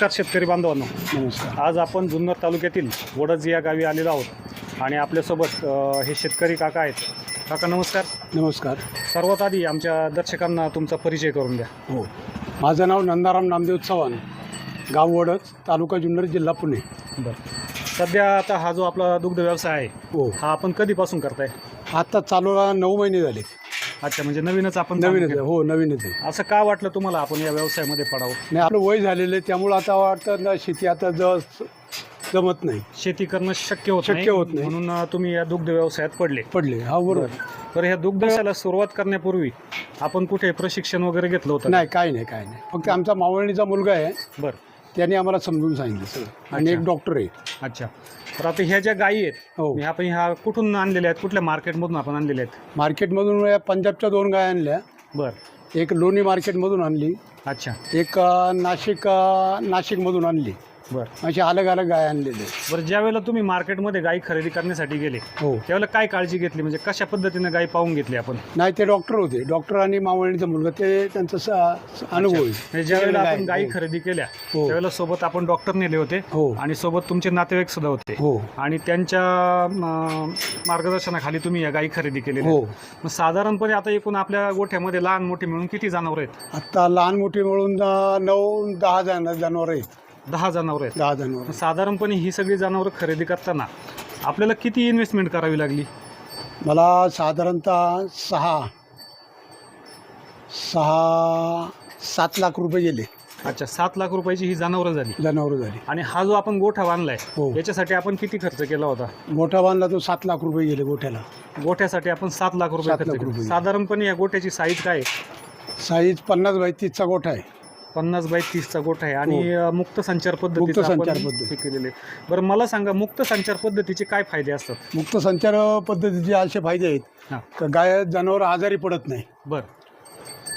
नमस्कार शेतकरी बांधवांनो नमस्कार. आज आपण जुन्नर तालुक्यातील वडज या गावी आलेलो आहोत आणि आपल्यासोबत अ, हे शेतकरी काका आहेत. काका नमस्कार. नमस्कार. सर्वात आधी आमच्या दर्शकांना तुमचा परिचय करून द्या. हो. माझं नाव नंदाराम नामदेव चव्हाण गाव वडच तालुका जुन्नर जिल्हा पुणे. बरं. सध्या आता हा जो आपला दुग्ध व्यवसाय आहे हो. हा आपण कधीपासून करताय? आता चालू नऊ महिने झाले. अच्छा म्हणजे नवीनच आपण चालू नवीनच आहे. केलं. हो नवीनच आहे. असं का वाटलं तुम्हाला आपण या व्यवसायामध्ये पडावं? नाही आपलं वय झालेलं आहे त्यामुळं आता वाटतं ना शेती आता ज जमत नाही. शेती करणं शक्य होत शक्य होत नाही. म्हणून अ, तुम्ही या दुग्ध व्यवसायात पडले. पडले. हा बरोबर. तर ह्या दुग्ध व्यवसायाला सुरुवात करण्यापूर्वी आपण कुठे प्रशिक्षण वगैरे घेतलं होतं? नाही काय नाही काय नाही. फक्त आमचा मावळणीचा मुलगा आहे. बरं. त्याने आम्हाला समजून सांगितलं सगळं आणि एक. डॉक्टर आहे. अच्छा. तर आता ह्या ज्या गायी आहेत हो. ह्या आपण ह्या कुठून आणलेल्या आहेत कुठल्या मार्केटमधून आपण आणलेल्या आहेत? मार्केटमधून या पंजाबच्या दोन गाय आणल्या. बरं. एक लोणी मार्केटमधून आणली. अच्छा. एक अं, नाशिक अं, नाशिकमधून आणली. बरं. असे अलग अलग गाय आणलेले बरं ज्या वेळेला तुम्ही मार्केटमध्ये गायी खरेदी करण्यासाठी गेले हो. त्यावेळेला काय काळजी घेतली? म्हणजे कशा पद्धतीने गायी पाहून घेतली आपण? नाही ते डॉक्टर होते. डॉक्टर आणि मावळणीचा मुलगा ते त्यांचा स- अनुभव आहे. म्हणजे ज्या वेळेला आपण गायी हो. खरेदी केल्या हो. त्यावेळेला सोबत आपण डॉक्टर नेले होते हो. आणि सोबत तुमचे नातेवाईक सुद्धा होते. हो. आणि त्यांच्या मार्गदर्शनाखाली तुम्ही या गायी खरेदी केलेल्या हो. आहेत. मग साधारणपणे आता एकूण आपल्या गोठ्यामध्ये लहान मोठी मिळून किती जनावर आहेत? आता लहान मोठी मिळून अं, नऊ दहा जण जनावर आहेत. दहा जनावर आहेत. दहा जनावर साधारणपणे ही सगळी जनावरं खरेदी करताना आपल्याला किती इन्व्हेस्टमेंट करावी लागली? मला साधारणतः सहा सहा सात लाख रुपये गेले. अच्छा सात लाख रुपयाची ही जनावरं झाली. जनावर झाली. आणि हा जो आपण गोठा बांधलाय हो. याच्यासाठी आपण किती खर्च केला होता? गोठा बांधला तो सात लाख रुपये गेले गोठ्याला. गोठ्यासाठी आपण सात लाख रुपये सात खर्च लाख केले. रुपये. साधारणपणे या गोठ्याची साईज काय आहे? साईज पन्नास बाय तीसचा गोठा आहे. पन्नास बाय तीसचा गोठा आहे आणि हो. मुक्त संचार मुक्त संचार पद्धत. केलेले आहे. बरं मला सांगा मुक्त संचार पद्धतीचे काय फायदे असतात? मुक्त संचार पद्धतीचे असे फायदे आहेत हां. का गाय जनावर आजारी पडत नाही. बरं.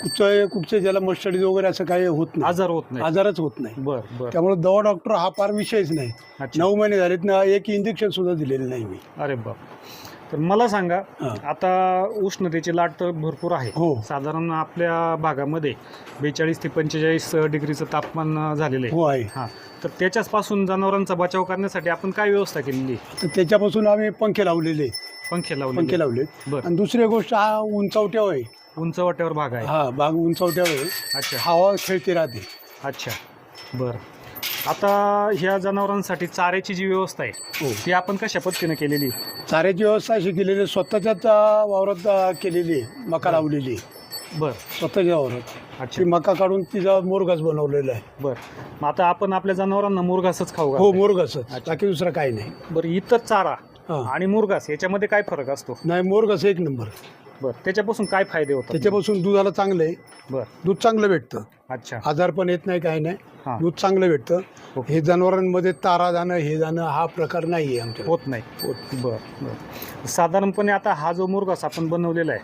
कुठचं कुठचे ज्याला मस्टडीज वगैरे असं काही होत नाही. आजार होत नाही. आजारच होत नाही. बरं बरं. त्यामुळे दवा डॉक्टर हा फार विषयच नाही. अच्छा. नऊ महिने झालेत ना एक इंजेक्शन सुद्धा दिलेलं नाही मी. अरे बाप. तर मला सांगा. आता उष्णतेची लाट तर भरपूर आहे. हो. साधारण आपल्या भागामध्ये बेचाळीस ते पंचेचाळीस डिग्रीचं तापमान झालेलं आहे. हो आहे. हां. तर त्याच्याचपासून जनावरांचा बचाव करण्यासाठी आपण काय व्यवस्था केलेली आहे? तर त्याच्यापासून आम्ही पंखे लावलेले पंखे लावले पंखे लावले बरं. आणि दुसरी गोष्ट हा उंचावट्यावर आहे. उंचवट्यावर भाग आहे. हा बाग उंचावट्यावर आहे. अच्छा. हवा खेळती राहते. अच्छा. बरं. आता ह्या जनावरांसाठी चाऱ्याची जी व्यवस्था आहे हो. ती आपण कशा पद्धतीने केलेली आहे? चाऱ्याची व्यवस्था अशी केलेली आहे, स्वतःच्याच अं, वावरात अं, केलेली आहे मका लावलेली आहे. बरं. स्वतःच्या वावरात. अच्छा. मका काढून तिचा मोरघास बनवलेला आहे. बरं. मग आता आपण आपल्या जनावरांना मुरघासच खाऊ हो घालतोय. मोरघासच. अच्छा. बाकी दुसरं काही नाही. बरं इतर चारा हा. आणि मुरघास याच्यामध्ये काय फरक असतो? नाही मोरघास एक नंबर. बरं. त्याच्यापासून काय फायदे होतात? त्याच्यापासून दुधाला चांगलं आहे. बरं. दूध चांगलं भेटतं. अच्छा. आजार पण येत नाही काही नाही. दूध चांगलं भेटतं. ओके. हे जनावरांमध्ये तारा जाणं हे जाणं हा प्रकार नाही आहे आमच्या होत नाही. बरं बरं. साधारणपणे आता हा जो मुरघास आपण बनवलेला आहे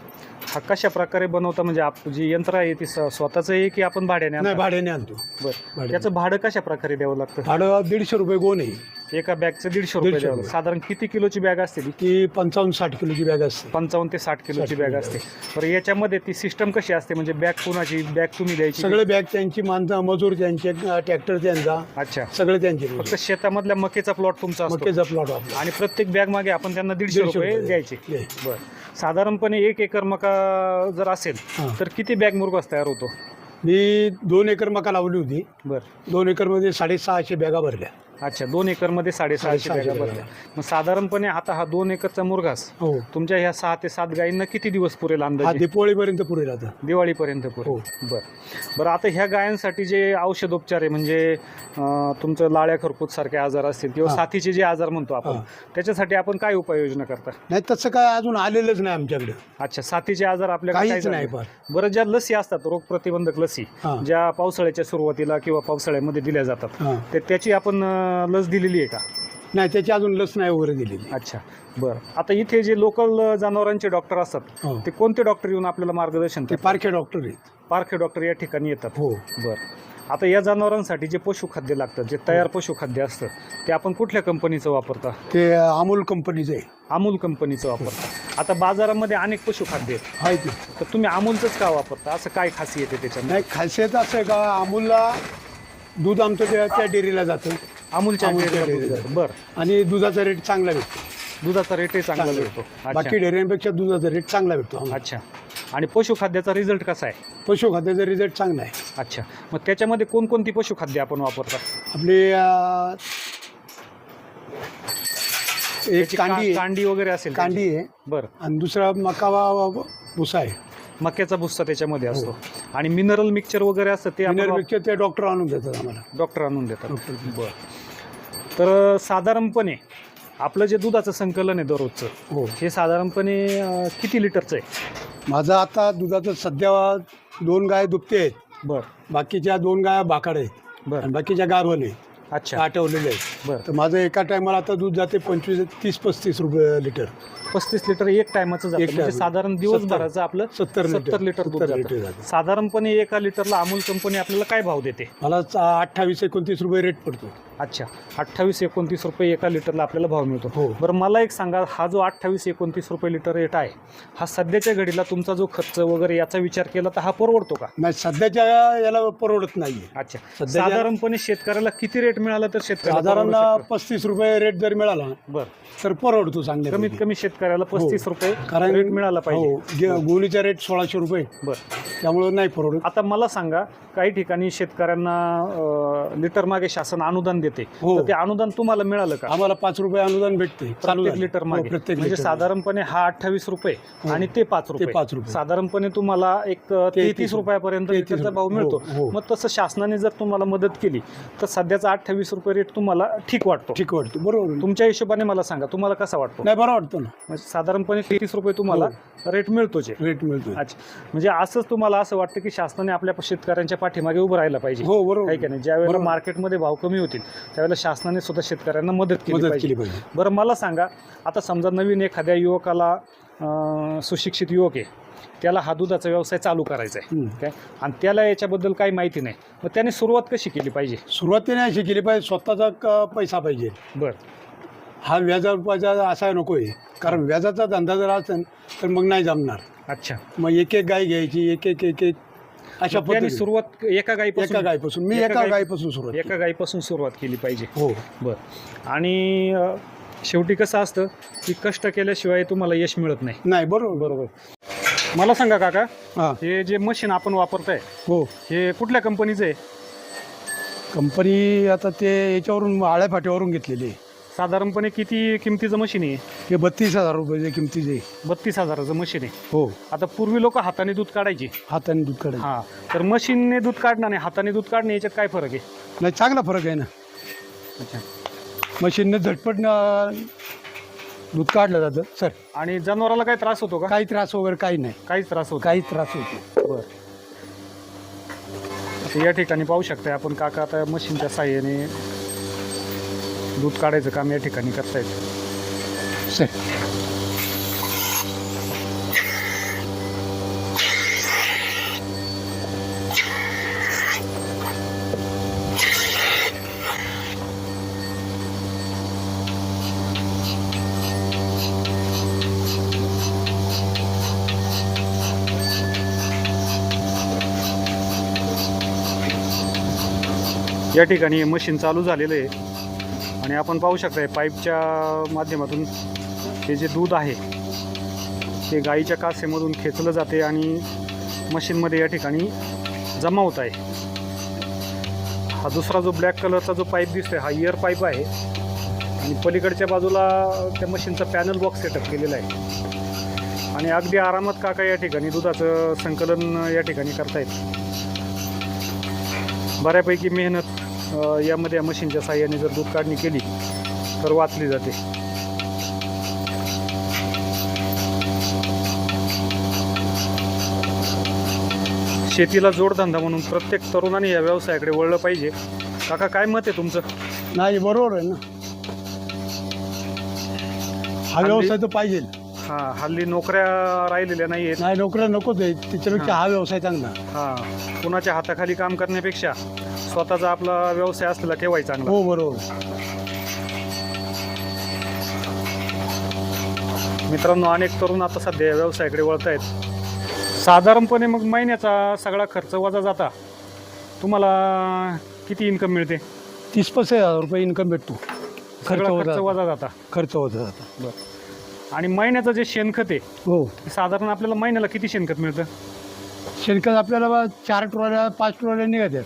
हा कशा प्रकारे बनवता? म्हणजे आप जी यंत्र आहे ती स- स्वतःचं आहे की आपण भाड्याने नाही आणता? भाड्याने आणतो. बरं. भाड्याने. त्याचं भाडं कशा प्रकारे द्यावं लागतं? भाडं दीडशे रुपये गोण आहे. एका बॅगचं दीडशे रुपये दीडशे द्यावं. रुपये. साधारण किती किलोची बॅग असते ती? ती पंचावन्न साठ किलोची बॅग असते. पंचावन्न ते साठ किलोची 60 बॅग किलो असते. बरं याच्यामध्ये ती सिस्टम कशी असते? म्हणजे बॅग कुणाची? बॅग तुम्ही द्यायची? सगळे बॅग त्यांची माणसं मजूर त्यांचे ट्रॅक्टर त्यांचा. अच्छा. सगळे त्यांचे फक्त शेतामधल्या मकेचा प्लॉट तुमचा असतो. मक्केचा प्लॉट आपला. आणि प्रत्येक बॅग मागे आपण त्यांना दीडशे रुपये द्यायचे. बरं. साधारणपणे एक एकर मका जर असेल हां. तर किती बॅग मुरघास तयार होतो? मी दोन एकर मका लावली होती. बरं. दोन एकरमध्ये साडेसहाशे बॅगा भरल्या. अच्छा दोन एकरमध्ये साडेसहाशे साडेसहाशे बॅगा भरल्या मग साधारणपणे आता हा दोन एकरचा मुरघास हो. तुमच्या ह्या सहा ते सात गायींना किती दिवस पुरेल हा अंदाजे दिपोळीपर्यंत पुरेल आता. दिवाळीपर्यंत हो. पुरेल बरं. बरं आता ह्या गायांसाठी जे औषधोपचार आहे म्हणजे अं, तुमचं लाळ्या खरपूत सारखे आजार असतील किंवा हां. साथीचे जे आजार म्हणतो आपण हां. त्याच्यासाठी आपण काय उपाययोजना करता? नाही तसं काय अजून आलेलंच नाही आमच्याकडे. अच्छा साथीचे आजार आपल्याकडे काहीच काय नाही झाले? फार. बरं ज्या लसी असतात रोगप्रतिबंधक लसी हां. ज्या पावसाळ्याच्या सुरुवातीला किंवा पावसाळ्यामध्ये दिल्या जातात हां. ते त्याची आपण अं, लस दिलेली आहे का? नाही त्याची अजून लस नाही वगैरे दिलेली. अच्छा बरं. आता इथे जे लोकल जनावरांचे डॉक्टर असतात हो. ते कोणते डॉक्टर येऊन आपल्याला मार्गदर्शन ते करतात? पारखे डॉक्टर आहेत. पारखे डॉक्टर या ठिकाणी येतात. हो. बरं. आता या जनावरांसाठी जे पशुखाद्य लागतं जे तयार पशुखाद्य असतं ते आपण कुठल्या कंपनीचं वापरता? ते अमूल कंपनीचं आहे. अमूल कंपनीचं वापरता. आता बाजारामध्ये अनेक पशुखाद्य आहेत. आहे ते तर तुम्ही अमूलचंच का वापरता? असं काय खासियत आहे त्याच्यामध्ये? नाही खासियत असं आहे का अमूलला दूध आमचं त्या त्या डेअरीला जातं. अमूलच्या अमूलच्या डेअरीला दूध डेअरीला. जातं. बरं. आणि दुधाचा रेट चांगला भेटतो. दुधाचा रेटही चांगला चांगला भेटतो. बाकी अच्छा. डेअऱ्यांपेक्षा दुधाचा रेट चांगला भेटतो. आम्हाला. अच्छा. आणि पशुखाद्याचा रिझल्ट कसा आहे? पशुखाद्याचा रिझल्ट चांगला आहे. अच्छा. मग त्याच्यामध्ये कोणकोणती पशुखाद्य आपण वापरता आपली अं, एक त्याची कांडी आहे. कांडी वगैरे असेल कांडी आहे. त्याची? बरं. आणि दुसरा मकावा भुसा आहे. मक्याचा भुस्सा त्याच्यामध्ये असतो. आणि मिनरल मिक्सचर वगैरे असतं ते आपण मिनर वाप- मिक्सचर ते डॉक्टर आणून देतात आम्हाला. डॉक्टर आणून देतात. डॉक्टर बरं. तर साधारणपणे आपलं जे दुधाचं संकलन आहे दररोजचं हो. हे साधारणपणे अं, किती लिटरचं आहे? माझं आता दुधाचं सध्या दोन गाय दुभते आहेत. बरं. बाकीच्या दोन गाया भाकाड आहेत. बरं. आणि बाकीच्या गारवण आहे अच्छा. आठवलेले आहेत. बरं. तर माझं एका टायमाला आता दूध जाते पंचवीस तीस पस्तीस रुपये लिटर. पस्तीस लिटर एक टायमाचं जातं. एक म्हणजे time. साधारण दिवसभराचं आपलं सत्तर सत्तर लिटर दूध लिटर जातं. साधारणपणे एका लिटरला अमूल कंपनी आपल्याला काय भाव देते? मला चा- अठ्ठावीस एकोणतीस रुपये रेट पडतो. अच्छा. अठ्ठावीस एकोणतीस रुपये एका लिटरला आपल्याला भाव मिळतो. हो. बरं मला एक सांगा हा जो अठ्ठावीस एकोणतीस रुपये लिटर रेट आहे हा सध्याच्या घडीला तुमचा जो खर्च वगैरे याचा विचार केला तर हा परवडतो का? नाही सध्याच्या याला परवडत नाही अच्छा. सध्याच्या- साधारणपणे शेतकऱ्याला किती रेट मिळाला तर शेतकऱ्याला साधारण शकतं? पस्तीस रुपये रेट जर मिळाला बरं तर परवडतो चांगले कमीत कमी शेतकऱ्याला पस्तीस रुपये हो. कारण रेट मिळाला पाहिजे हो गे- गोणीचा रेट सोळाशे रुपये बरं त्यामुळे नाही परवडत आता मला सांगा काही ठिकाणी शेतकऱ्यांना लिटर मागे शासन अनुदान देते हो. ते अनुदान तुम्हाला मिळालं का आम्हाला पाच रुपये अनुदान भेटते प्रत्येक. लिटर हो, मागे प्रत्येक म्हणजे साधारणपणे हा अठ्ठावीस रुपये हो. आणि ते पाच रुपये पाच रुपये. साधारणपणे तुम्हाला एक तेहतीस रुपयापर्यंत लिटरचा भाव. मिळतो हो, हो. मग तसं शासनाने जर तुम्हाला मदत केली तर सध्याचा अठ्ठावीस रुपये रेट तुम्हाला ठीक वाटतो. ठीक वाटतं. बरोबर. तुमच्या हिशोबाने मला सांगा तुम्हाला कसा वाटतो? नाही बरं वाटतं ना. म्हणजे साधारणपणे तेहतीस रुपये तुम्हाला रेट मिळतोच आहे रेट मिळतो. अच्छा. म्हणजे असंच तुम्हाला असं वाटतं की शासनाने आपल्या शेतकऱ्यांच्या पाठीमागे उभं राहायला पाहिजे. हो बरोबर. काही का नाही? ज्या वेळेला बरोबर. मार्केटमध्ये भाव कमी होतील त्यावेळेला शासनाने सुद्धा शेतकऱ्यांना मदत केली मदत पाहिजे. केली पाहिजे. बरं मला सांगा आता समजा नवीन एखाद्या युवकाला अं, सुशिक्षित युवक आहे. त्याला हा दुधाचा व्यवसाय चालू करायचा आहे. काय? आणि त्याला याच्याबद्दल काही माहिती नाही. मग त्याने सुरुवात कशी केली पाहिजे? सुरुवातीने अशी केली पाहिजे स्वतःचा क- पैसा पाहिजे. बरं. हा व्याजा रुपयाचा असा नको आहे कारण व्याजाचा धंदा जर असेल तर मग नाही जमणार. अच्छा. मग एक एक गाय घ्यायची एक एक एक एक अशा मग त्याने पद्धतीने. सुरुवात एका गाईपासून एका गायपासून. मी एका गायपासून सुरुवात एका गाईपासून सुरुवात केली पाहिजे. केली. हो. बरं. आणि अं, शेवटी कसं असतं की कष्ट केल्याशिवाय तुम्हाला यश मिळत नाही. नाही बरोबर बरोबर. मला सांगा काका हां. हे जे मशीन आपण वापरताय हो. हे कुठल्या कंपनीचं आहे? कंपनी आता ते याच्यावरून आळ्या फाट्यावरून घेतलेली आहे. साधारणपणे किती किमतीचं मशीन आहे? हे बत्तीस हजार रुपयाचे किमतीचे आहे. बत्तीस हजाराचं मशीन आहे. हो. आता पूर्वी लोक हाताने दूध काढायचे. हाताने दूध काढायचं. हां. तर मशीनने दूध काढणं आणि हाताने दूध काढणं याच्यात काय फरक आहे? नाही चांगला फरक आहे ना. अच्छा. मशीनने झटपट न- दूध काढलं जातं सर. आणि जनावराला काही त्रास होतो का? काही त्रास वगैरे काही नाही. काहीच त्रास होतो. काही त्रास होतो बरं. आता या ठिकाणी पाहू शकताय आपण काका आता मशीनच्या साह्याने दूध काढायचं काम या ठिकाणी करतायत. सर या ठिकाणी हे मशीन चालू झालेलं आहे. आणि आपण पाहू शकता पाईपच्या माध्यमातून हे जे दूध आहे ते गाईच्या कासेमधून खेचलं जाते आणि मशीनमध्ये या ठिकाणी जमा होत आहे. हा दुसरा जो ब्लॅक कलरचा जो पाईप दिसतोय हा इयर पाईप आहे. आणि पलीकडच्या बाजूला त्या मशीनचा पॅनल बॉक्स सेटअप केलेला आहे. आणि अगदी आरामात काका या ठिकाणी दुधाचं संकलन या ठिकाणी करतायत. बऱ्यापैकी मेहनत यामध्ये या मशीनच्या साह्याने जर दूध काढणी केली तर वाचली जाते. शेतीला जोडधंदा म्हणून प्रत्येक तरुणाने या व्यवसायाकडे वळलं पाहिजे. काका काय मत आहे तुमचं? नाही बरोबर आहे ना. हा व्यवसाय तर पाहिजे हां हल्ली नोकऱ्या राहिलेल्या नाही आहेत. नाही नोकऱ्या नकोच आहे त्याच्यापेक्षा हा व्यवसाय चांगला. हां. कुणाच्या हाताखाली काम करण्यापेक्षा स्वतःचा आपला व्यवसाय असलेला केव्हाही चांगला. हो बरोबर. मित्रांनो अनेक तरुण आता सध्या व्यवसायाकडे वळत आहेत साधारणपणे मग महिन्याचा सगळा खर्च वजा जाता. तुम्हाला किती इन्कम मिळते? तीस पस्तीस हजार रुपये इन्कम भेटतो. खर्च सगळा खर्च होता वजा जाता. खर्च होता जाता. बरं. आणि महिन्याचं जे शेणखत आहे हो. ते साधारण आपल्याला महिन्याला किती शेणखत मिळतं? शेणखत आपल्याला बा चार ट्रॉल्या पाच ट्रॉल्या निघतात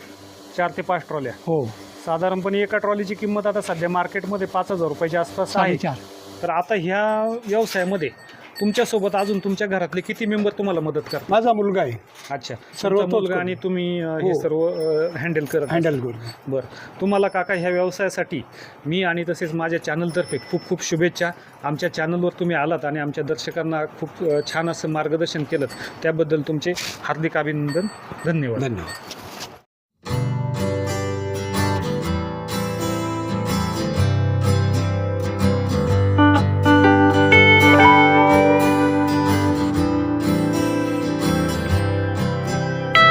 चार ते पाच ट्रॉल्या. हो. साधारणपणे एका ट्रॉलीची किंमत आता सध्या मार्केटमध्ये पाच हजार रुपयाच्या आसपास आहे. साडेचार. तर आता ह्या व्यवसायामध्ये तुमच्यासोबत अजून तुमच्या घरातले किती मेंबर तुम्हाला मदत करतात? माझा मुलगा आहे. अच्छा. सर्व सर्व तोच मुलगा करतो. आणि तुम्ही अं, हे हो. सर्व हँडल करत. हँडल करतो बरं. तुम्हाला काका ह्या व्यवसायासाठी मी आणि तसेच माझ्या चॅनलतर्फे खूप खूप शुभेच्छा. आमच्या चॅनलवर तुम्ही आलात आणि आमच्या दर्शकांना खूप अ, छान असं मार्गदर्शन केलं. त्याबद्दल तुमचे हार्दिक अभिनंदन. धन्यवाद. धन्यवाद.